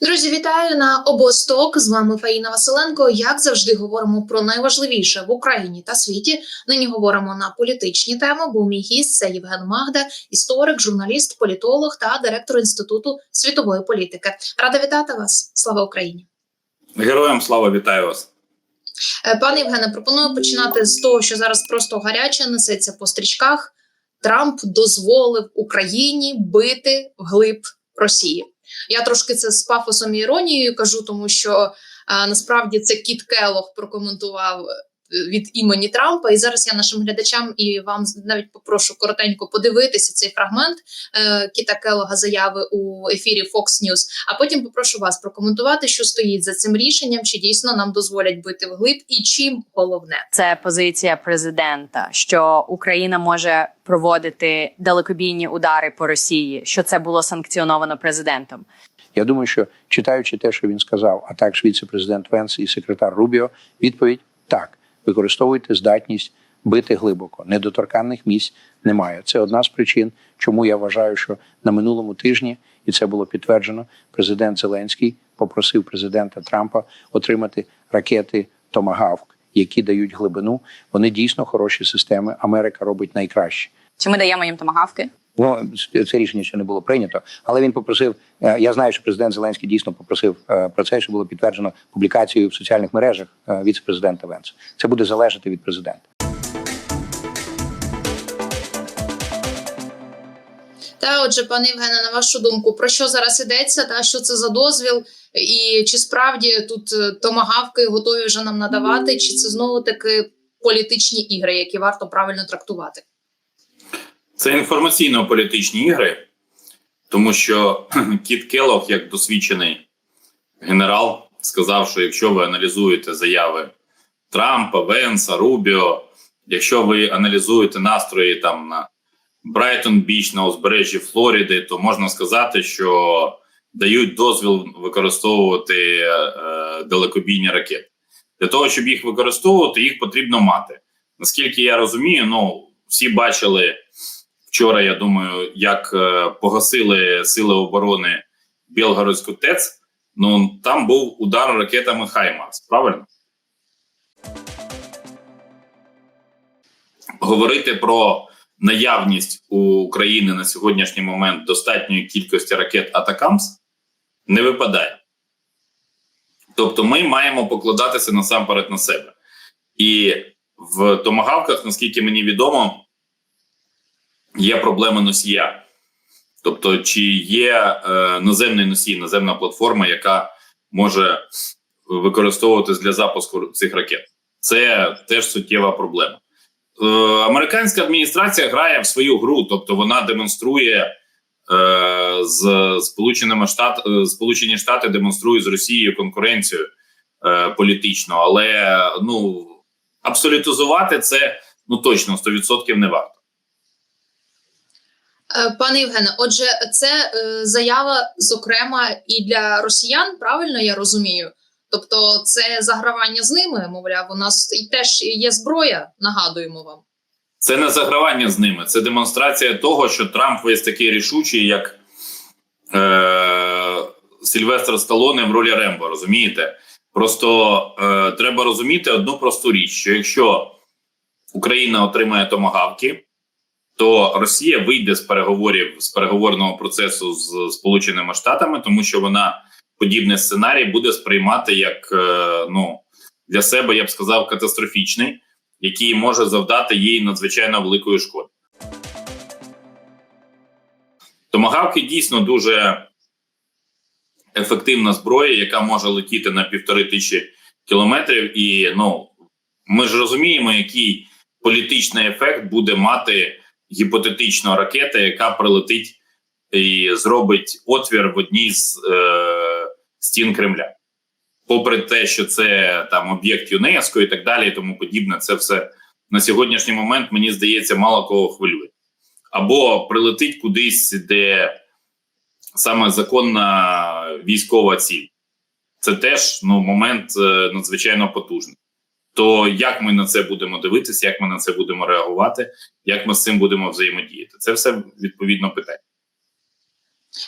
Друзі, вітаю на обосток. З вами Фаїна Василенко. Як завжди, говоримо про найважливіше в Україні та світі. Нині говоримо на політичні теми. Бо мій гість це Євген Магда, історик, журналіст, політолог та директор інституту світової політики. Рада вітати вас. Слава Україні! Героям слава вітаю вас. Е, Пане Євгене, пропоную починати з того, що зараз просто гаряче несеться по стрічках. Трамп дозволив Україні бити вглиб Росії. Я трошки це з пафосом і іронією кажу, тому що а, насправді це Кіт Келох прокоментував від імені Трампа. І зараз я нашим глядачам і вам навіть попрошу коротенько подивитися цей фрагмент е, Кіта Келога заяви у ефірі Fox News, А потім попрошу вас прокоментувати, що стоїть за цим рішенням, чи дійсно нам дозволять бити вглиб, і чим головне. Це позиція президента, що Україна може проводити далекобійні удари по Росії, що це було санкціоновано президентом. Я думаю, що читаючи те, що він сказав, а також віце-президент Венс і секретар Рубіо, відповідь так: використовуйте здатність бити глибоко. Недоторканних місць немає. Це одна з причин, чому я вважаю, що на минулому тижні, і це було підтверджено, президент Зеленський попросив президента Трампа отримати ракети Томагавк, які дають глибину. Вони дійсно хороші системи. Америка робить найкраще. Чи ми даємо їм томагавки? Ну це рішення ще не було прийнято, але він попросив. е, Я знаю, що президент Зеленський дійсно попросив е, про це, що було підтверджено публікацією в соціальних мережах е, віце-президента Венса. Це буде залежати від президента. Та отже, пане Євгене, на вашу думку, про що зараз йдеться? Та що це за дозвіл, і чи справді тут томагавки готові вже нам надавати, чи це знову таки політичні ігри, які варто правильно трактувати? Це інформаційно-політичні ігри, тому що Кіт Келлог, як досвідчений генерал, сказав, що якщо ви аналізуєте заяви Трампа, Венса, Рубіо, якщо ви аналізуєте настрої там на Брайтон Біч на узбережжі Флориди, то можна сказати, що дають дозвіл використовувати е, далекобійні ракети. Для того, щоб їх використовувати, їх потрібно мати. Наскільки я розумію, ну всі бачили вчора, я думаю, як е, погасили сили оборони Білгородську ТЕЦ. Ну там був удар ракетами Хаймарс, правильно? Говорити про наявність у України на сьогоднішній момент достатньої кількості ракет Атакамс не випадає. Тобто, ми маємо покладатися насамперед на себе. І в томагавках, наскільки мені відомо, є проблема носія. Тобто, чи є е, наземний носій, наземна платформа, яка може використовуватись для запуску цих ракет. Це теж суттєва проблема. Е, американська адміністрація грає в свою гру, тобто вона демонструє е, з Сполученими Штат, е, Сполучені Штати демонструють з Росією конкуренцію е, політичну, але ну абсолютизувати це ну точно 100% не варто. Е, Пане Євгене, отже, це е, заява, зокрема, і для росіян, правильно я розумію. Тобто, це загравання з ними, мовляв, у нас і теж є зброя, нагадуємо вам. Це не загравання з ними, це демонстрація того, що Трамп весь такий рішучий, як е- Сильвестр Сталоне в ролі Рембо. Розумієте? Просто е- треба розуміти одну просту річ: що якщо Україна отримає томагавки, то Росія вийде з переговорів з переговорного процесу з Сполученими Штатами, тому що вона подібний сценарій буде сприймати як е, ну для себе, я б сказав, катастрофічний, який може завдати їй надзвичайно великої шкоди. Томагавки дійсно дуже ефективна зброя, яка може летіти на півтори тисячі кілометрів. І ну ми ж розуміємо, який політичний ефект буде мати гіпотетично ракета, яка прилетить і зробить отвір в одній з е, стін Кремля. Попри те, що це там об'єкт ЮНЕСКО і так далі, і тому подібне, це все на сьогоднішній момент, мені здається, мало кого хвилює. Або прилетить кудись, де саме законна військова ціль. Це теж ну, момент е, надзвичайно потужний. То як ми на це будемо дивитися, як ми на це будемо реагувати, як ми з цим будемо взаємодіяти? Це все відповідно питання.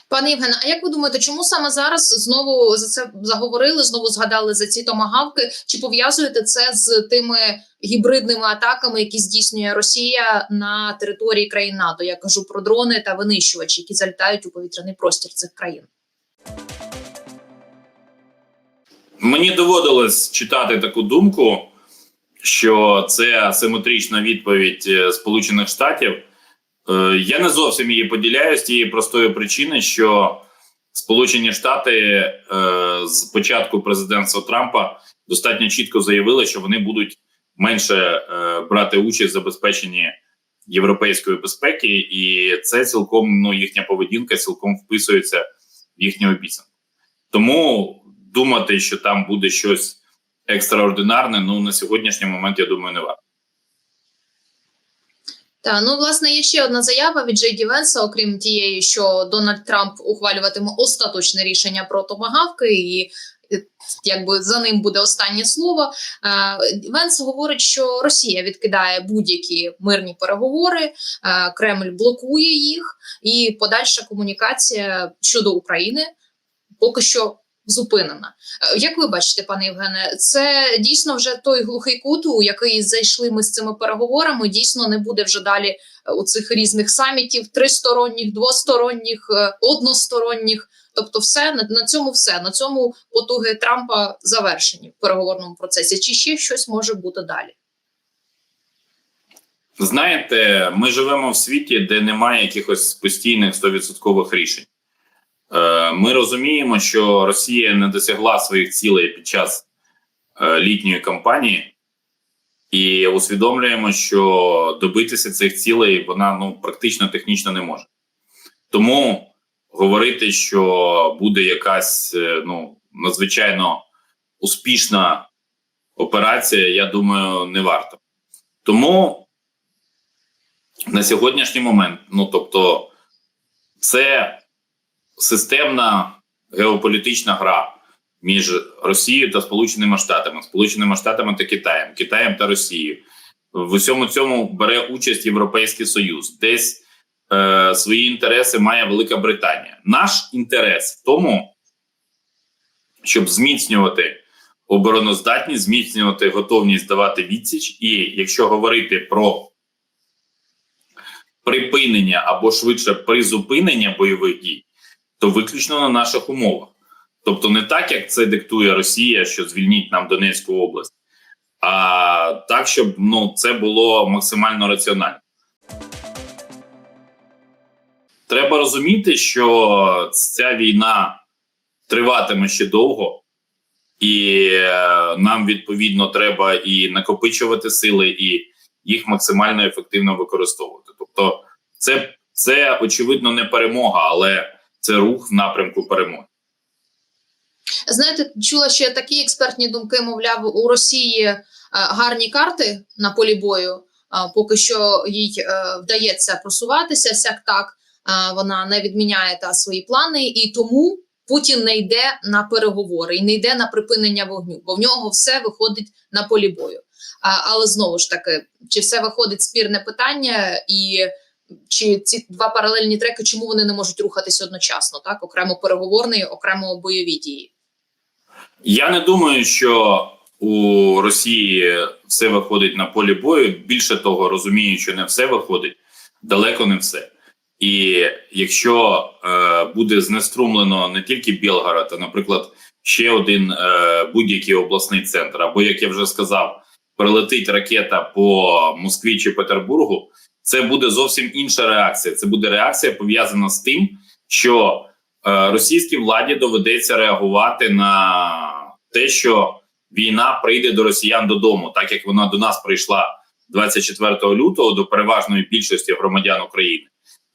Пане Євгене, а як ви думаєте, чому саме зараз знову за це заговорили, знову згадали за ці томагавки? Чи пов'язуєте це з тими гібридними атаками, які здійснює Росія на території країн НАТО? Я кажу про дрони та винищувачі, які залітають у повітряний простір цих країн? Мені доводилось читати таку думку, що це асиметрична відповідь е, Сполучених Штатів. Е, Я не зовсім її поділяю з тієї простої причини, що Сполучені Штати е, з початку президентства Трампа достатньо чітко заявили, що вони будуть менше брати участь в забезпеченні європейської безпеки, і це цілком ну їхня поведінка цілком вписується в їхню обіцянку. Тому думати, що там буде щось екстраординарне, ну на сьогоднішній момент я думаю, не варто. Та ну власне є ще одна заява від Джей Венса, окрім тієї, що Дональд Трамп ухвалюватиме остаточне рішення про томагавки, і якби за ним буде останнє слово. Е, Венс говорить, що Росія відкидає будь-які мирні переговори, е, Кремль блокує їх, і подальша комунікація щодо України поки що зупинена. Е, Як ви бачите, пане Євгене, це дійсно вже той глухий кут, у який зайшли ми з цими переговорами. Дійсно не буде вже далі е, у цих різних самітів, тристоронніх, двосторонніх, е, односторонніх. Тобто, все на, цьому все на цьому потуги Трампа завершені в переговорному процесі. Чи ще щось може бути далі? Знаєте, ми живемо в світі, де немає якихось постійних 100% рішень. Е, Ми розуміємо, що Росія не досягла своїх цілей під час е, літньої кампанії, і усвідомлюємо, що добитися цих цілей вона ну практично технічно не може. Тому говорити, що буде якась е, ну надзвичайно успішна операція, я думаю, не варто. Тому на сьогоднішній момент, ну тобто, це системна геополітична гра між Росією та Сполученими Штатами, Сполученими Штатами та Китаєм, Китаєм та Росією. В усьому цьому бере участь Європейський Союз. Десь е, свої інтереси має Велика Британія. Наш інтерес в тому, щоб зміцнювати обороноздатність, зміцнювати готовність давати відсіч, і якщо говорити про припинення або швидше призупинення бойових дій, то виключно на наших умовах. Тобто, не так, як це диктує Росія, що звільніть нам Донецьку область, а так, щоб ну, це було максимально раціонально. Треба розуміти, що ця війна триватиме ще довго, і е, нам відповідно треба і накопичувати сили, і їх максимально ефективно використовувати. Тобто, це, це очевидно не перемога, але це рух в напрямку перемоги. Знаєте, чула ще такі експертні думки, мовляв, у Росії е, гарні карти на полі бою. е, Поки що їй е, вдається просуватися, сяк так вона не відміняє та свої плани, і тому Путін не йде на переговори і не йде на припинення вогню, бо в нього все виходить на полі бою. Але знову ж таки, чи все виходить спірне питання, і чи ці два паралельні треки, чому вони не можуть рухатися одночасно? Так, окремо переговорний, окремо бойові дії. Я не думаю, що у Росії все виходить на полі бою. Більше того, розумію, що не все виходить, далеко не все. І якщо е, буде знеструмлено не тільки Білгород, а, наприклад, ще один е, будь-який обласний центр, або як я вже сказав, прилетить ракета по Москві чи Петербургу, це буде зовсім інша реакція. Це буде реакція пов'язана з тим, що е, російській владі доведеться реагувати на те, що війна прийде до росіян додому, так як вона до нас прийшла 24 лютого до переважної більшості громадян України,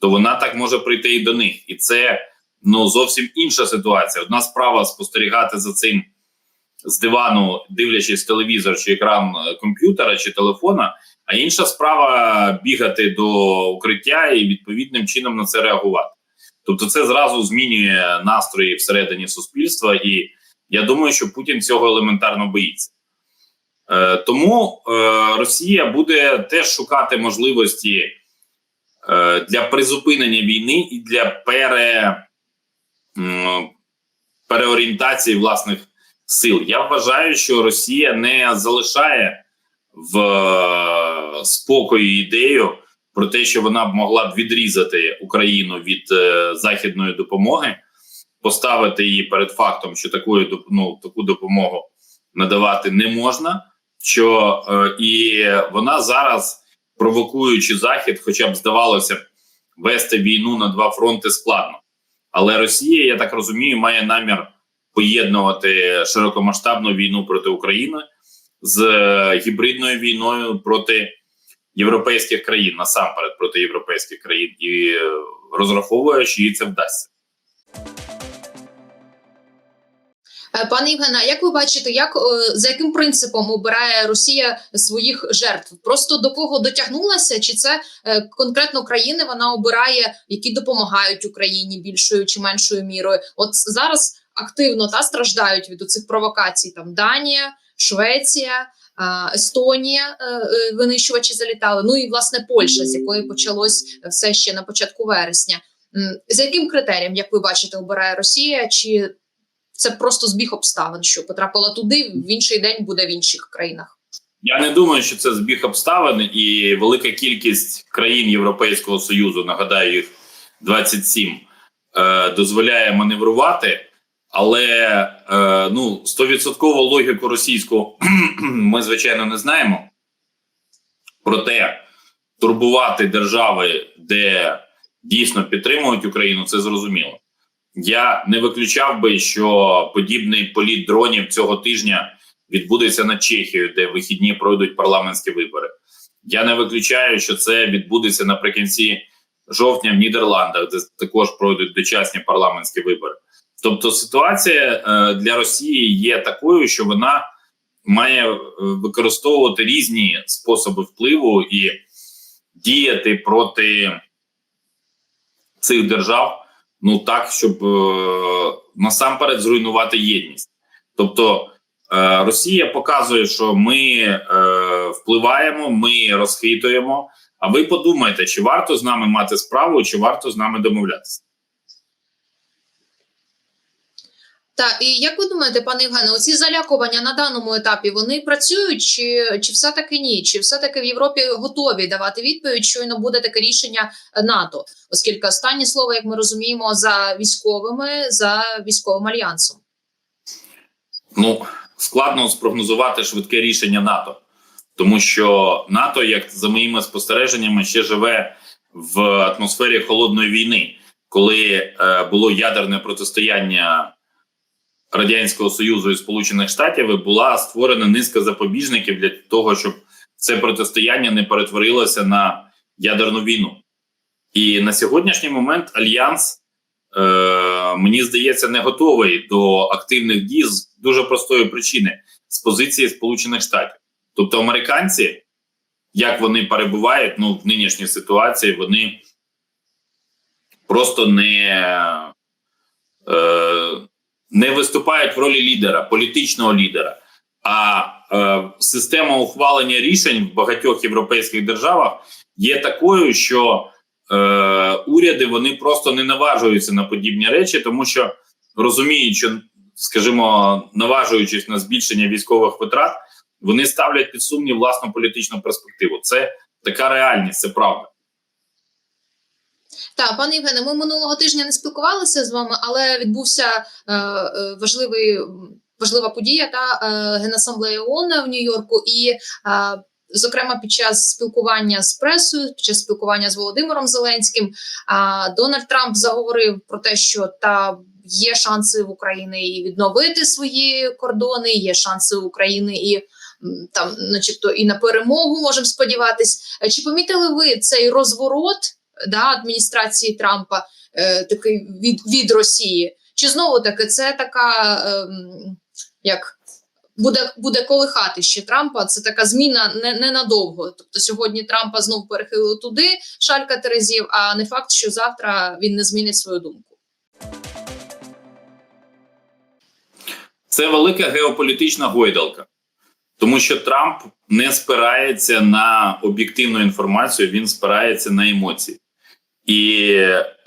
то вона так може прийти і до них, і це ну зовсім інша ситуація. Одна справа спостерігати за цим з дивану, дивлячись телевізор чи екран е, комп'ютера чи телефона. А інша справа бігати до укриття і відповідним чином на це реагувати. Тобто, це зразу змінює настрої всередині суспільства, і я думаю, що Путін цього елементарно боїться. Е, тому е, Росія буде теж шукати можливості е, для призупинення війни і для м, переорієнтації власних сил. Я вважаю, що Росія не залишає в е, спокої ідею про те, що вона б могла б відрізати Україну від е, західної допомоги, поставити її перед фактом, що такої доп- ну, таку допомогу надавати не можна. Що е, і вона зараз, провокуючи захід, хоча б здавалося вести війну на два фронти складно. Але Росія, я так розумію, має намір поєднувати широкомасштабну війну проти України з е, гібридною війною проти європейських країн, насамперед проти європейських країн, і е, розраховує, що їй це вдасться. Е, Пане Євгене, як ви бачите, як за яким принципом обирає Росія своїх жертв? Просто до кого дотягнулася? Чи це конкретно країни вона обирає, які допомагають Україні більшою чи меншою мірою? От зараз активно та страждають від цих провокацій. Там Данія, Швеція, е, Естонія, е, е, винищувачі залітали. Ну і власне Польща, з якої почалось все ще на початку вересня. За яким критерієм, як ви бачите, обирає Росія? Чи це просто збіг обставин, що потрапила туди, в інший день буде в інших країнах. Я не думаю, що це збіг обставин, і велика кількість країн Європейського союзу, нагадаю, їх 27, е, дозволяє маневрувати. Але е, ну, 100% логіку російську ми, звичайно, не знаємо. Проте турбувати держави, де дійсно підтримують Україну, це зрозуміло. Я не виключав би, що подібний політ дронів цього тижня відбудеться над Чехією, де вихідні пройдуть парламентські вибори. Я не виключаю, що це відбудеться наприкінці жовтня в Нідерландах, де також пройдуть дочасні парламентські вибори. Тобто, ситуація е, для Росії є такою, що вона має е, використовувати різні способи впливу і діяти проти цих держав. Ну так, щоб е, насамперед зруйнувати єдність. Тобто Росія показує, що ми впливаємо, ми розхитуємо. А ви подумайте, чи варто з нами мати справу, чи варто з нами домовлятися? Так, і як ви думаєте, пане Євгене, оці залякування на даному етапі вони працюють, чи, чи все таки ні? Чи все таки в Європі готові давати відповідь, щойно буде таке рішення НАТО, оскільки останнє слово, як ми розуміємо, за військовими за військовим альянсом? Ну складно спрогнозувати швидке рішення НАТО, тому що НАТО, як за моїми спостереженнями, ще живе в атмосфері холодної війни, коли е, було ядерне протистояння Радянського Союзу і Сполучених Штатів, була створена низка запобіжників для того, щоб це протистояння не перетворилося на ядерну війну. І на сьогоднішній момент альянс. Е, мені здається, не готовий до активних дій з дуже простої причини з позиції Сполучених Штатів. Тобто, американці, як вони перебувають ну, в нинішній ситуації, вони просто не, е, не виступають в ролі лідера, політичного лідера. А е, система ухвалення рішень в багатьох європейських державах є такою, що е, уряди вони просто не наважуються на подібні речі, тому що розуміють, що, скажімо, наважуючись на збільшення військових витрат, вони ставлять під сумнів власну політичну перспективу. Це така реальність, це правда. Так, пане Євгене, ми минулого тижня не спілкувалися з вами, але відбувся е, е, важливий важлива подія та е, Генасамблея ООН в Нью-Йорку, і е, зокрема під час спілкування з пресою, під час спілкування з Володимиром Зеленським, е, Дональд Трамп заговорив про те, що та є шанси в Україні і відновити свої кордони, є шанси в України і. Там, начебто, і на перемогу можемо сподіватись. Е, Чи помітили ви цей розворот да, адміністрації Трампа е, такий від, від Росії? Чи знову таки це така ем, як буде, буде колихати ще Трампа? Це така зміна не, ненадовго. Тобто сьогодні Трампа знов перехилили туди шалька Терезів, а не факт, що завтра він не змінить свою думку. Це велика геополітична гойдалка, тому що Трамп не спирається на об'єктивну інформацію, він спирається на емоції. І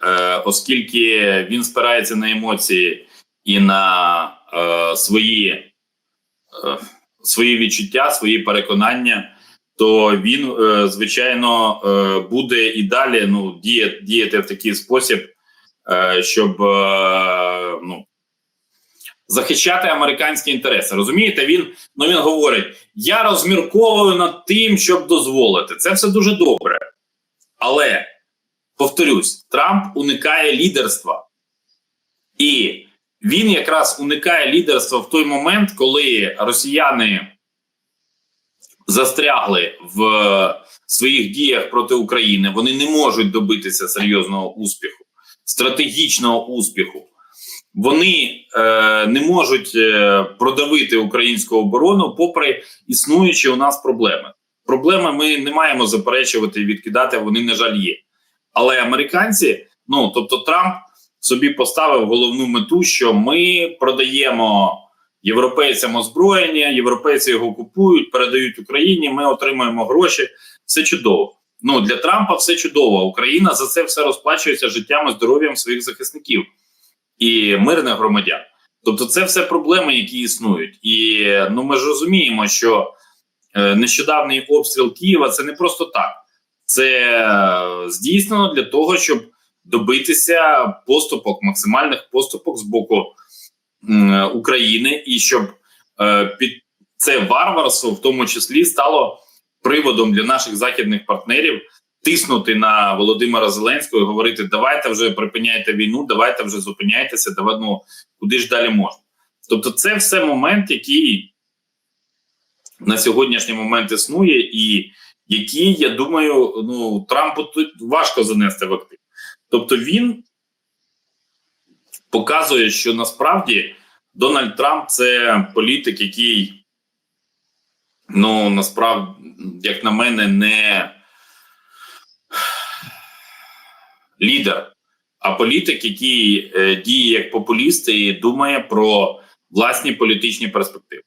е, оскільки він спирається на емоції і на е, свої, е, свої відчуття, свої переконання, то він, е, звичайно, е, буде і далі ну, діяти, діяти в такий спосіб, е, щоб е, ну, захищати американські інтереси. Розумієте, він ну він говорить: я розмірковую над тим, щоб дозволити. Це все дуже добре. Але повторюсь, Трамп уникає лідерства, і він якраз уникає лідерства в той момент, коли росіяни застрягли в своїх діях проти України. Вони не можуть добитися серйозного успіху, стратегічного успіху. Вони е, не можуть е, продавити українську оборону, попри існуючі у нас проблеми. Проблеми ми не маємо заперечувати і відкидати. Вони на жаль є. Але американці, ну тобто, Трамп собі поставив головну мету, що ми продаємо європейцям озброєння, європейці його купують, передають Україні. Ми отримуємо гроші. Все чудово. Ну для Трампа все чудово. Україна за це все розплачується життям і здоров'ям своїх захисників і мирних громадян. Тобто, це все проблеми, які існують, і ну ми ж розуміємо, що е, нещодавний обстріл Києва це не просто так, це е, здійснено для того, щоб добитися поступок, максимальних поступок з боку України, і щоб е, під це варварство, в тому числі, стало приводом для наших західних партнерів тиснути на Володимира Зеленського і говорити: давайте вже припиняйте війну, давайте вже зупиняйтеся, давай, ну, куди ж далі можна. Тобто, це все момент, який на сьогоднішній момент існує, і який, я думаю, ну Трампу тут важко занести в актив. Тобто він показує, що насправді Дональд Трамп це політик, який, ну насправді, як на мене, не лідер, а політик, який е, діє як популіст і думає про власні політичні перспективи.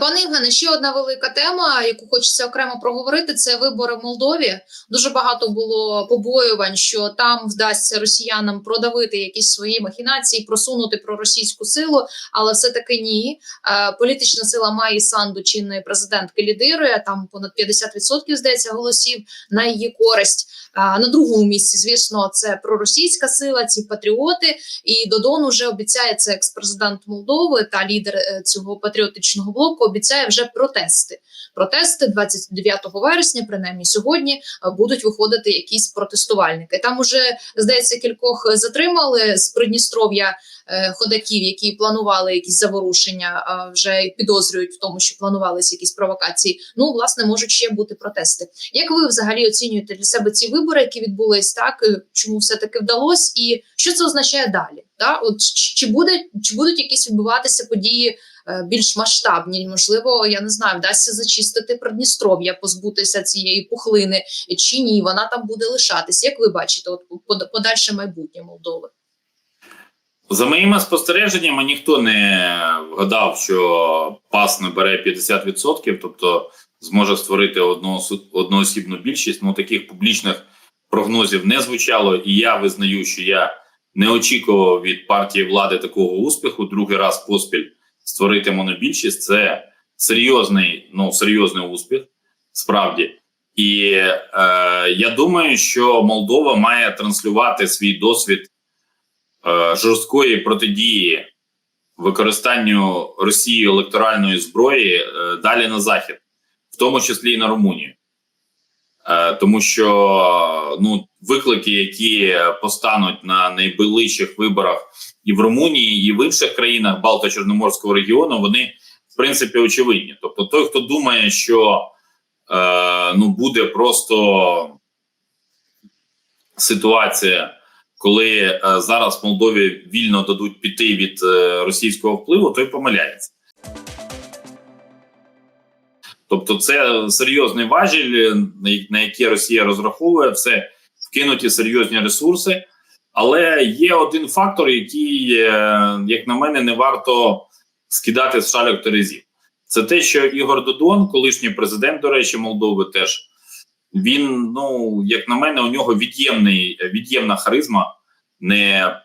Пане Євгене, ще одна велика тема, яку хочеться окремо проговорити, це вибори в Молдові. Дуже багато було побоювань, що там вдасться росіянам продавити якісь свої махінації, просунути проросійську силу, але все таки ні. Е, Політична сила Майї Санду, чинної президентки, лідирує там понад 50% здається голосів на її користь. А на другому місці, звісно, це проросійська сила, ці патріоти. І Додон вже обіцяє це екс-президент Молдови та лідер е, цього патріотичного блоку. Обіцяє вже протести. Протести 29 вересня, принаймні сьогодні, е, будуть виходити якісь протестувальники. Там уже здається кількох затримали з Придністров'я е, ходаків, які планували якісь заворушення, вже підозрюють в тому, що планувалися якісь провокації. Ну, власне, можуть ще бути протести. Як ви взагалі оцінюєте для себе ці вибори, які відбулись так? Чому все таки вдалося, і що це означає далі? Да? От чи, буде чи будуть якісь відбуватися події е, більш масштабні? Можливо, я не знаю, вдасться зачистити Придністров'я, позбутися цієї пухлини, чи ні? Вона там буде лишатись. Як ви бачите, от под- подальше майбутнє Молдови? За моїми спостереженнями, ніхто не вгадав, що ПАС набере 50%, тобто зможе створити одноосу- одноосібну більшість. Ну таких публічних прогнозів не звучало, і я визнаю, що я не очікував від партії влади такого успіху. Другий раз поспіль створити монобільшість це серйозний, ну серйозний успіх, справді. І е, я думаю, що Молдова має транслювати свій досвід е, жорсткої протидії використанню Росією електоральної зброї е, далі на захід, в тому числі і на Румунію. Е, тому що ну виклики, які постануть на найближчих виборах і в Румунії, і в інших країнах Балто-Чорноморського регіону, вони в принципі очевидні. Тобто, той, хто думає, що е, ну буде просто ситуація, коли е, зараз Молдові вільно дадуть піти від е, російського впливу, той помиляється. Тобто, це серйозний важіль, на- який Росія розраховує, це вкинуті серйозні ресурси. Але є один фактор, який, е, як на мене, не варто скидати з шальок терезів. Це те, що Ігор Додон, колишній президент, до речі, Молдови, теж він, ну як на мене, у нього від'ємний від'ємна харизма. Не е,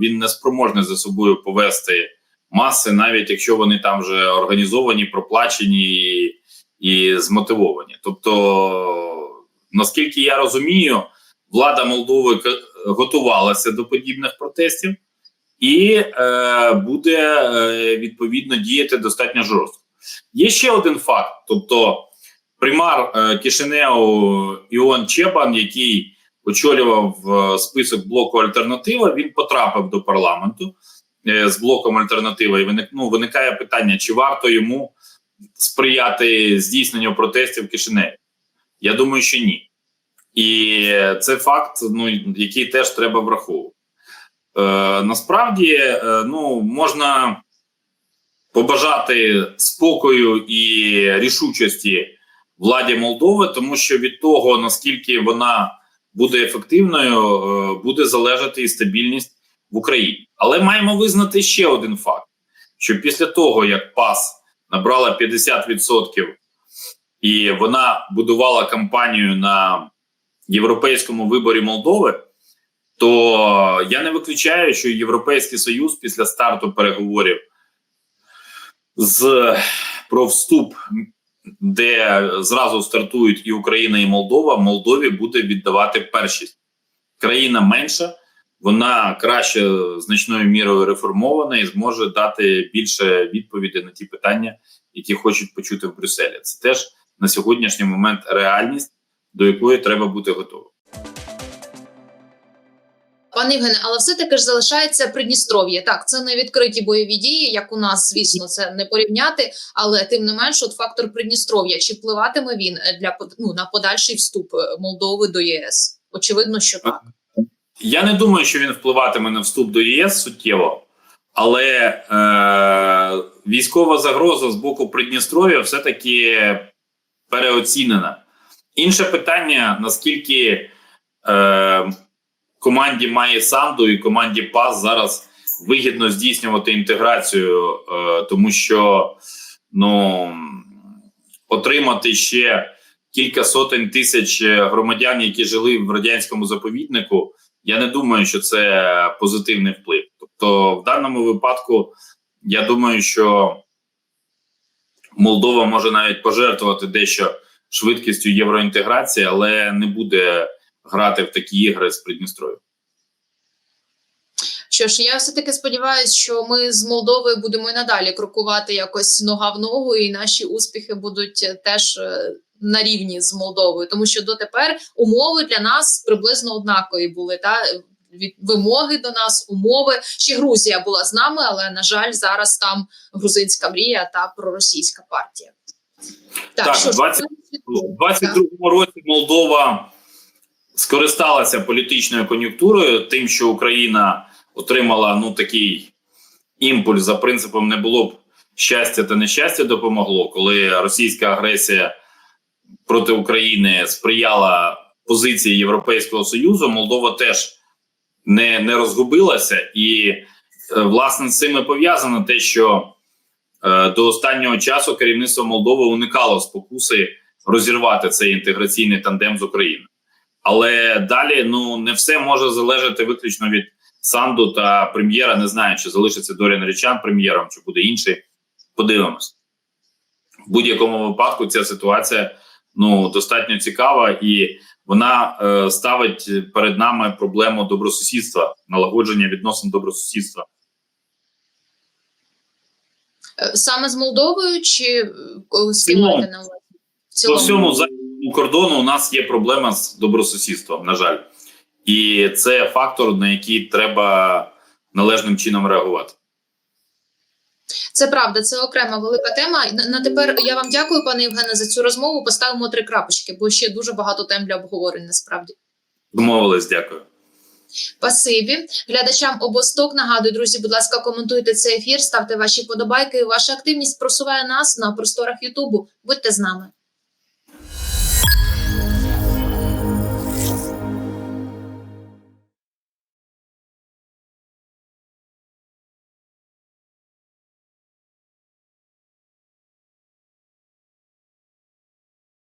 він не спроможний за собою повести маси, навіть якщо вони там вже організовані, проплачені і, і змотивовані. Тобто, наскільки я розумію, влада Молдови готувалася до подібних протестів і е, буде е, відповідно діяти достатньо жорстко. Є ще один факт: тобто, примар е, Кишинеу Іон Чепан, який очолював е, список блоку Альтернатива, він потрапив до парламенту е, з блоком Альтернатива. І виник, ну, виникає питання: чи варто йому сприяти здійсненню протестів в Кишиневі? Я думаю, що ні. І це факт, ну який теж треба враховувати. Е, насправді, е, ну можна побажати спокою і рішучості владі Молдови, тому що від того наскільки вона буде ефективною, е, буде залежати і стабільність в Україні. Але маємо визнати ще один факт: що після того, як ПАС набрала 50% і вона будувала кампанію на європейському виборі Молдови, то я не виключаю, що Європейський Союз після старту переговорів з про вступ, де зразу стартують і Україна, і Молдова, Молдові буде віддавати першість. Країна менша, вона краще значною мірою реформована і зможе дати більше відповідей на ті питання, які хочуть почути в Брюсселі. Це теж на сьогоднішній момент реальність, до якої треба бути готовим. Пане Євгене, але все-таки ж залишається Придністров'я. Так, це не відкриті бойові дії, як у нас, звісно, це не порівняти, але тим не менш, от фактор Придністров'я, чи впливатиме він е, для ну, на подальший вступ е, Молдови до ЄС? Очевидно, що так. Я не думаю, що він впливатиме на вступ до ЄС суттєво, але е, військова загроза з боку Придністров'я все-таки переоцінена. Інше питання: наскільки е, команді Має Санду і команді ПАС зараз вигідно здійснювати інтеграцію, е, тому що ну, отримати ще кілька сотень тисяч громадян, які жили в радянському заповіднику. Я не думаю, що це позитивний вплив. Тобто, в даному випадку, я думаю, що Молдова може навіть пожертвувати дещо швидкістю євроінтеграції, але не буде грати в такі ігри з Придністров'я. Що ж, я все таки сподіваюся, що ми з Молдовою будемо і надалі крокувати якось нога в ногу, і наші успіхи будуть теж е, на рівні з Молдовою, тому що дотепер умови для нас приблизно однакові були. Та від вимоги до нас, умови. Ще Грузія була з нами, але на жаль, зараз там грузинська мрія та проросійська партія. Так, що ж, 20 22-му році Молдова скористалася політичною кон'юнктурою, тим, що Україна отримала ну такий імпульс за принципом не було б щастя та нещастя допомогло, коли російська агресія проти України сприяла позиції Європейського Союзу. Молдова теж не, не розгубилася, і е, власне з цим пов'язано те, що до останнього часу керівництво Молдови уникало спокуси розірвати цей інтеграційний тандем з Україною. Але далі ну не все може залежати виключно від Санду та прем'єра. Не знаю, чи залишиться Доріан Річан прем'єром, чи буде інший. Подивимось. В будь-якому випадку ця ситуація ну достатньо цікава, і вона е, ставить перед нами проблему добросусідства, налагодження відносин добросусідства. Е, саме з Молдовою чи з ким маєте на увазі? По всьому західному кордону у нас є проблема з добросусідством, на жаль, і це фактор, на який треба належним чином реагувати. Це правда, це окрема велика тема. На, на тепер я вам дякую, пане Євгене, за цю розмову. Поставимо три крапочки, бо ще дуже багато тем для обговорень. Насправді, Домовились, дякую. Спасибі. глядачам обосток. Нагадую, друзі, будь ласка, коментуйте цей ефір, ставте ваші подобайки. Ваша активність просуває нас на просторах Ютубу. Будьте з нами.